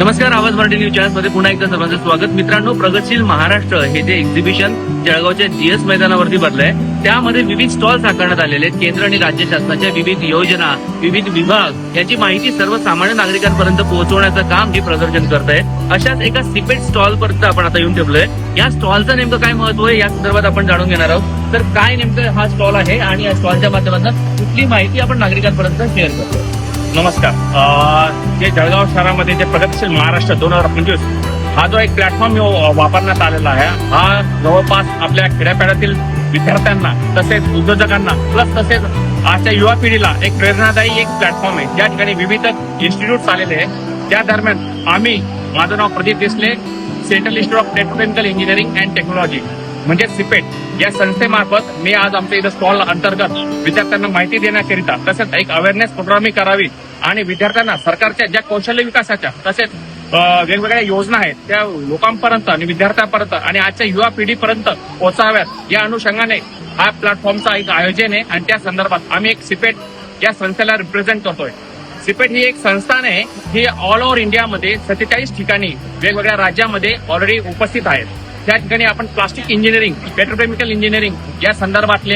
नमस्कार आवाज मराठी न्यूज चॅनलमध्ये पुन्हा एकदा सर्वांचं स्वागत. मित्रांनो प्रगतशील महाराष्ट्र हे जे एक्झिबिशन जळगावच्या जीएस मैदानावरती भरलंय त्यामध्ये विविध स्टॉल साकारण्यात आलेले आहेत. केंद्र आणि राज्य शासनाच्या विविध योजना विविध विभाग याची माहिती सर्वसामान्य नागरिकांपर्यंत पोहोचवण्याचं काम हे प्रदर्शन करत आहे अशाच एका सिपेट स्टॉल पर्यंत आपण आता येऊन ठेवलोय. या स्टॉलचं नेमकं काय महत्त्व आहे या संदर्भात आपण जाणून घेणार आहोत. तर काय नेमकं हा स्टॉल आहे आणि या स्टॉलच्या माध्यमातून कुठली माहिती आपण नागरिकांपर्यंत शेअर करतो नमस्कार. जे जळगाव शहरामध्ये जे प्रगतशील महाराष्ट्र दोन हजार पंचवीस हा जो एक प्लॅटफॉर्म वापरण्यात आलेला आहे हा जवळपास आपल्या खेड्यापाड्यातील विद्यार्थ्यांना तसेच उद्योजकांना प्लस तसेच आजच्या युवा पिढीला एक प्रेरणादायी एक प्लॅटफॉर्म आहे. ज्या ठिकाणी विविध इन्स्टिट्यूट आलेले आहे त्या दरम्यान आम्ही माझं नाव Pradeep Desale central institute of technical engineering and technology म्हणजे सिपेट या संस्थेमार्फत मी आज आमच्या इथं स्टॉल अंतर्गत विद्यार्थ्यांना माहिती देण्याकरिता तसेच एक अवेअरनेस प्रोग्रामही करावी आणि विद्यार्थ्यांना सरकारच्या ज्या कौशल्य विकासाच्या तसेच वेगवेगळ्या योजना आहेत त्या लोकांपर्यंत आणि विद्यार्थ्यांपर्यंत आणि आजच्या युवा पिढीपर्यंत पोहोचाव्यात या अनुषंगाने हा प्लॅटफॉर्मचा एक आयोजन आहे आणि त्या संदर्भात आम्ही एक सिपेट या संस्थेला रिप्रेझेंट करतोय. सिपेट ही एक संस्थान आहे ही ऑल ओव्हर इंडियामध्ये सत्तेचाळीस ठिकाणी वेगवेगळ्या राज्यामध्ये ऑलरेडी उपस्थित आहेत. त्या ठिकाणी आपण प्लास्टिक इंजिनिअरिंग पेट्रोकेमिकल इंजिनिअरिंग या संदर्भातले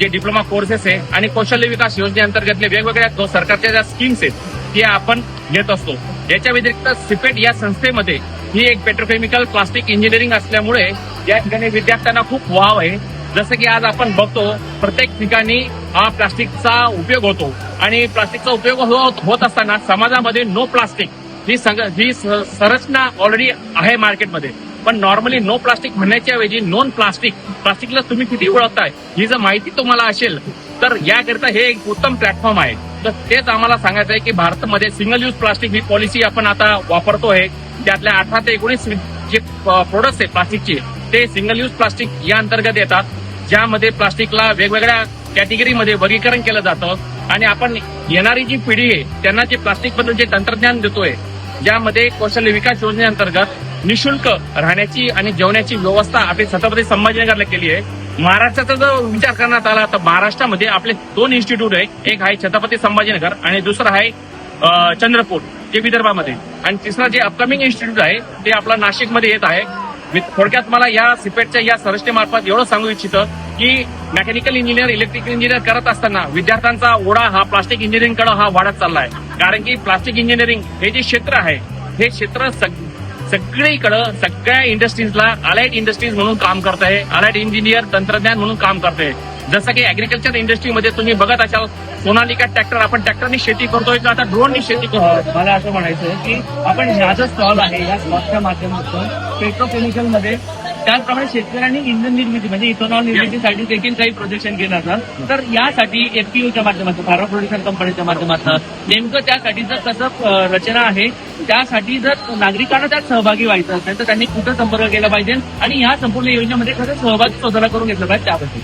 जे डिप्लोमा कोर्सेस आहे आणि कौशल्य विकास योजनेअंतर्गतले वेगवेगळ्या सरकारच्या ज्या स्कीम्स आहेत ते आपण घेत असतो. याच्या व्यतिरिक्त सिपेट या संस्थेमध्ये ही एक पेट्रोकेमिकल प्लास्टिक इंजिनिअरिंग असल्यामुळे या ठिकाणी विद्यार्थ्यांना खूप वाव आहे. जसं की आज आपण बघतो प्रत्येक ठिकाणी हा प्लास्टिकचा उपयोग होतो आणि प्लास्टिकचा उपयोग होत होत असताना समाजामध्ये नो प्लास्टिक ही ही संरचना ऑलरेडी आहे मार्केटमध्ये पण नॉर्मली नो प्लास्टिक म्हणण्याच्या ऐवजी नॉन प्लास्टिक प्लास्टिकला तुम्ही किती ओळखताय ही जर माहिती तुम्हाला असेल तर याकरिता हे एक उत्तम प्लॅटफॉर्म आहे. तर तेच आम्हाला सांगायचं आहे की भारतामध्ये सिंगल यूज प्लास्टिक ही पॉलिसी आपण आता वापरतोय. त्यातल्या अठरा ते एकोणीस जे प्रोडक्ट्स आहे प्लास्टिकचे ते सिंगल यूज प्लास्टिक या अंतर्गत येतात. ज्यामध्ये प्लास्टिकला वेगवेगळ्या कॅटेगरीमध्ये वर्गीकरण केलं जातं. आणि आपण येणारी जी पिढी आहे त्यांना जे प्लास्टिकबद्दल जे तंत्रज्ञान देतोय ज्यामध्ये कौशल्य विकास योजनेअंतर्गत निशुल्क राहण्याची आणि जेवण्याची व्यवस्था आपली छत्रपती संभाजीनगरला केली आहे. महाराष्ट्राचा जर विचार करण्यात आला तर महाराष्ट्रामध्ये आपले दोन इन्स्टिट्यूट आहे एक आहे छत्रपती संभाजीनगर आणि दुसरं आहे चंद्रपूर जे विदर्भामध्ये. आणि तिसरा जे अपकमिंग इन्स्टिट्यूट आहे ते आपलं नाशिकमध्ये येत आहे. थोडक्यात मला या सिपेटच्या या संरचनेमार्फत एवढं सांगू इच्छितं की मेकॅनिकल इंजिनियर इलेक्ट्रिकल इंजिनियर करत असताना विद्यार्थ्यांचा ओढा हा प्लास्टिक इंजिनिअरिंगकडे हा वाढत चाललाय. कारण की प्लास्टिक इंजिनिअरिंग हे जे क्षेत्र आहे हे क्षेत्र सग- सगळीकडं सगळ्या इंडस्ट्रीजला अलाइट इंडस्ट्रीज म्हणून काम करत आहे अलाइट इंजिनियर तंत्रज्ञान म्हणून काम करत आहे जसं की अॅग्रिकल्चर इंडस्ट्रीमध्ये तुम्ही बघत असाल सोनालिका ट्रॅक्टर आपण ट्रॅक्टरनी शेती करतोय का? आता ड्रोननी शेती करतोय. मला असं म्हणायचं की आपण ह्या जो स्टॉल आहे या स्टॉलच्या माध्यमातून पेट्रोकेमिकलमध्ये त्याचप्रमाणे शेतकऱ्यांनी इंधन निर्मिती म्हणजे इथेनॉल निर्मितीसाठी देखील काही प्रोजेक्शन केलं जातं तर यासाठी एफपीओच्या माध्यमातून भारत प्रोडक्शन कंपनीच्या माध्यमातून नेमकं त्यासाठीचं कसं अं, रचना आहे त्यासाठी जर नागरिकांना त्यात सहभागी व्हायचं असेल तर त्यांनी कुठं संपर्क केला पाहिजे आणि या संपूर्ण योजनेमध्ये कसं सहभागी स्वतःला करून घेतलं पाहिजे त्याबद्दल?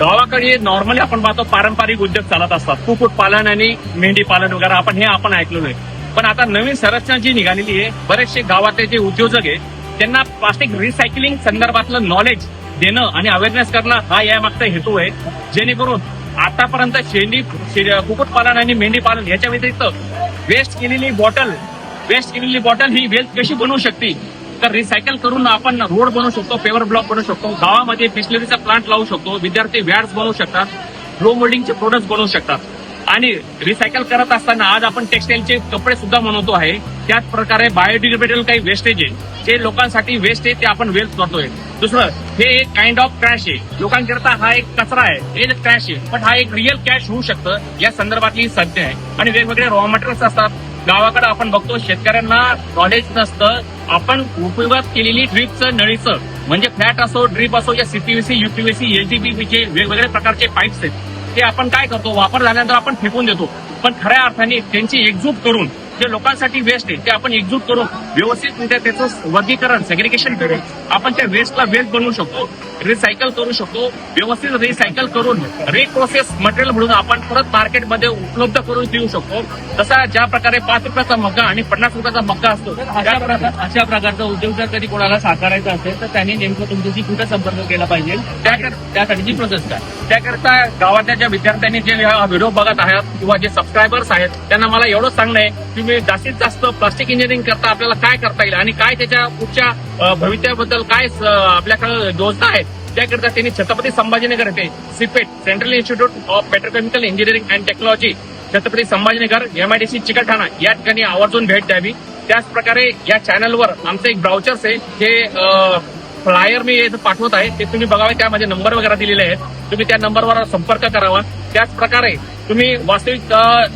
गावाकडे नॉर्मली आपण पाहतो पारंपरिक उद्योग चालत असतात. कुक्कुटपालन आणि मेंढी पालन वगैरे आपण हे आपण ऐकलेलो आहे. पण आता नवीन संरचना जी निघालेली आहे बरेचसे गावातले जे उद्योजक आहे त्यांना प्लास्टिक रिसायकलिंग संदर्भातलं नॉलेज देणं आणि अवेअरनेस करणं हा यामागचा हेतू आहे. जेणेकरून आतापर्यंत शेंडी कुक्कुटपालन आणि मेंढी पालन याच्या व्यतिरिक्त वेस्ट केलेली बॉटल वेस्ट केलेली बॉटल ही वेस्ट कशी बनवू शकते? तर रिसायकल करून आपण रोड बनवू शकतो पेवर ब्लॉक बनवू शकतो गावामध्ये बिस्लरीचा प्लांट लावू शकतो विद्यार्थी व्याड्स बनवू शकतात रो मोल्डिंगचे प्रोडक्ट बनवू शकतात. आणि रिसायकल करत असताना आज आपण टेक्सटाईलचे कपडे सुद्धा बनवतो आहे. त्याच प्रकारे बायोडिग्रेडेबल काही वेस्टेज आहे. जे लोकांसाठी वेस्ट आहे ते आपण वेस्ट करतोय. दुसरं हे एक काइंड ऑफ क्रॅश आहे. लोकांकरता हा एक कचरा आहे. हे क्रॅश आहे. पण हा एक रिअल कॅश होऊ शकतं. या संदर्भातली सध्या आहे. आणि वेगवेगळे रॉ मटेरियल्स असतात. गावाकडे आपण बघतो शेतकऱ्यांना नॉलेज नसतं. आपण उपयोगात केलेली ड्रीपचं नळीचं म्हणजे फ्लॅट असो ड्रीप असो या सीपीव्हीसी युपीव्हीसी एलटीपीचे वेगवेगळ्या प्रकारचे पाईप्स आहेत. ते आपण काय करतो? वापर झाल्यानंतर आपण फेकून देतो. पण खऱ्या अर्थाने त्यांची एकजूट करून जे लोकांसाठी वेस्ट आहे ते आपण एकजूट करून व्यवस्थितरित्या त्याचं वर्गीकरण सेग्रिगेशन करून आपण त्या वेस्टला वेस्ट बनवू शकतो रिसायकल करू शकतो व्यवस्थित रिसायकल करून रिप्रोसेस मटेरियल म्हणून आपण परत मार्केटमध्ये उपलब्ध करून देऊ शकतो. तसा ज्या प्रकारे पाच रुपयाचा मग्गा आणि पन्नास रुपयाचा मग्गा असतो अशा प्रकारचा उद्योग जर कधी कोणाला साकारायचा असेल तर त्यांनी नेमकं तुमच्याशी कुठं संपर्क केला पाहिजे? त्या- त्यासाठीची प्रोसेस काय? त्याकरता गावातल्या ज्या विद्यार्थ्यांनी जे व्हिडिओ बघत आहेत किंवा जे सबस्क्रायबर्स आहेत त्यांना मला एवढंच सांगणं आहे की मी जास्तीत जास्त प्लास्टिक इंजिनिअरिंग करता आपल्याला काय करता येईल आणि काय त्याच्या पुढच्या भवितव्याबद्दल काय आपल्याकडे योजना आहेत त्याकरिता त्यांनी छत्रपती संभाजीनगर येथे CIPET central institute of petrochemical engineering and technology Chhatrapati Sambhajinagar MIDC Chikalthana या ठिकाणी आवर्जून भेट द्यावी. त्याच प्रकारे या चॅनलवर आमचं एक ब्राउचर्स आहे जे फ्लायर मी पाठवत आहे. ते तुम्ही बघावे त्यामध्ये नंबर वगैरे दिलेले आहेत. तुम्ही त्या नंबरवर संपर्क करावा. त्याच प्रकारे तुम्ही वास्तविक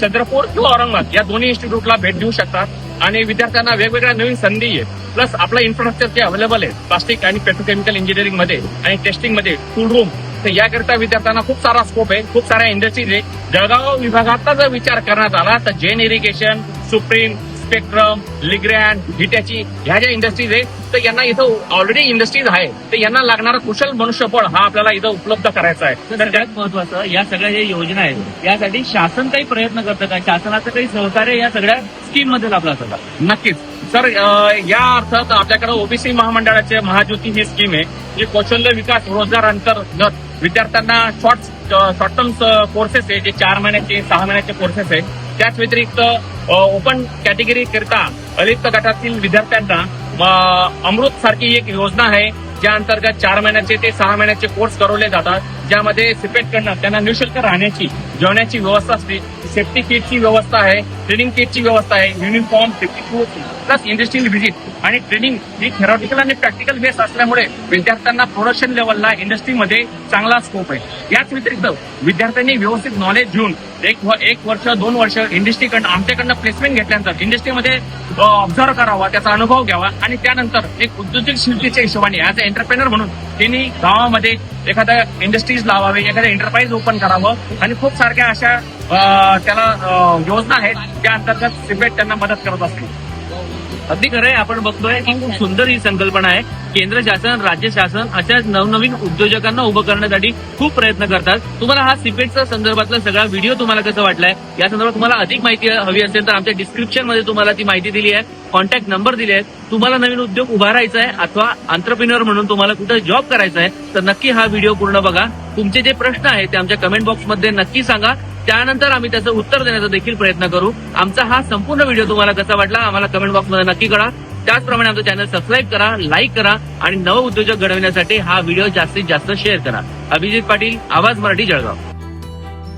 चंद्रपूर किंवा औरंगाबाद या दोन्ही इन्स्टिट्यूटला भेट देऊ शकता. आणि विद्यार्थ्यांना वेगवेगळ्या नवीन संधी आहे प्लस आपला इन्फ्रास्ट्रक्चर जे अवेलेबल आहे प्लास्टिक आणि पेट्रोकेमिकल इंजिनिअरिंगमध्ये आणि टेस्टिंगमध्ये टूल रूम तर याकरिता विद्यार्थ्यांना खूप सारा स्कोप आहे खूप साऱ्या इंडस्ट्रीज आहे. जळगाव विभागाचा जर विचार करण्यात आला तर जेन इरिगेशन सुप्रीम स्पेक्ट्रम लिग्रॅन हिटॅची ह्या ज्या इंडस्ट्रीज आहे तर यांना इथं ऑलरेडी इंडस्ट्रीज आहे तर यांना लागणारा कुशल मनुष्यबळ हा आपल्याला इथं उपलब्ध करायचा आहे. तर सगळ्यात महत्वाचं या सगळ्या ज्या योजना आहेत यासाठी शासन काही प्रयत्न करतं का? शासनाचं काही सहकार्य या सगळ्या स्कीममध्ये लाभलं असं का? नक्कीच. सर या अर्थात आपल्याकडे ओबीसी महामंडळाचे महाज्योती ही स्कीम आहे जी कौशल्य विकास रोजगार अंतर्गत विद्यार्थ्यांना शॉर्ट शॉर्ट टर्म कोर्सेस आहे जे चार महिन्याचे सहा महिन्याचे कोर्सेस आहे. त्याच व्यतिरिक्त ओपन कॅटेगरी करता अलिप्त गटातील विद्यार्थ्यांना अमृत सारखी एक योजना आहे ज्या अंतर्गत चार महिन्याचे ते सहा महिन्याचे कोर्स करवले जातात. ज्यामध्ये सिपेट कडनं त्यांना निशुल्क राहण्याची जेवण्याची व्यवस्था असते. सेफ्टी किटची व्यवस्था आहे ट्रेनिंग किटची व्यवस्था आहे uniform safety shoes plus industrial visit आणि ट्रेनिंग ही थेरॉटिकल आणि प्रॅक्टिकल बेस असल्यामुळे विद्यार्थ्यांना प्रोडक्शन लेवलला इंडस्ट्रीमध्ये चांगला स्कोप आहे. याच व्यतिरिक्त विद्यार्थ्यांनी व्यवस्थित नॉलेज घेऊन एक व- एक वर्ष दोन वर्ष इंडस्ट्रीकडनं आमच्याकडनं प्लेसमेंट घेतल्यानंतर इंडस्ट्रीमध्ये ऑब्झर्व करावा त्याचा अनुभव घ्यावा. आणि त्यानंतर एक उद्योजक शिल्पीच्या हिशोबाने ॲज अ एंटरप्रेनर म्हणून त्यांनी गावामध्ये एखाद्या इंडस्ट्रीज लावावे एखादं एंटरप्राइज ओपन करावं. आणि खूप सारख्या अशा त्याला योजना आहेत त्या अंतर्गत सिपेट त्यांना मदत करत असते अगदी खरं आहे आपण बघतोय की खूप सुंदर ही संकल्पना आहे. केंद्र शासन राज्य शासन अशा नवनवीन उद्योजकांना उभं करण्यासाठी खूप प्रयत्न करतात. तुम्हाला हा सिपेटचा संदर्भातला सगळा व्हिडिओ तुम्हाला कसं वाटलाय या संदर्भात तुम्हाला अधिक माहिती हवी असेल तर आमच्या डिस्क्रिप्शनमध्ये तुम्हाला ती माहिती दिली आहे. कॉन्टॅक्ट नंबर दिले आहेत तुम्हाला नवीन उद्योग उभारायचा आहे अथवा आंतरप्रिनर म्हणून तुम्हाला कुठं जॉब करायचा आहे तर नक्की हा व्हिडिओ पूर्ण बघा. तुमचे जे प्रश्न आहेत ते आमच्या कमेंट बॉक्समध्ये नक्की सांगा. त्यानंतर आम्ही त्याचं उत्तर देण्याचा देखील प्रयत्न करू. आमचा हा संपूर्ण व्हिडिओ तुम्हाला कसा वाटला आम्हाला कमेंट बॉक्समध्ये नक्की कळा. त्याचप्रमाणे आमचं चॅनल सबस्क्राईब करा लाईक करा आणि नव उद्योजक घडविण्यासाठी हा व्हिडिओ जास्तीत जास्त शेअर करा. अभिजित पाटील आवाज मराठी जळगाव.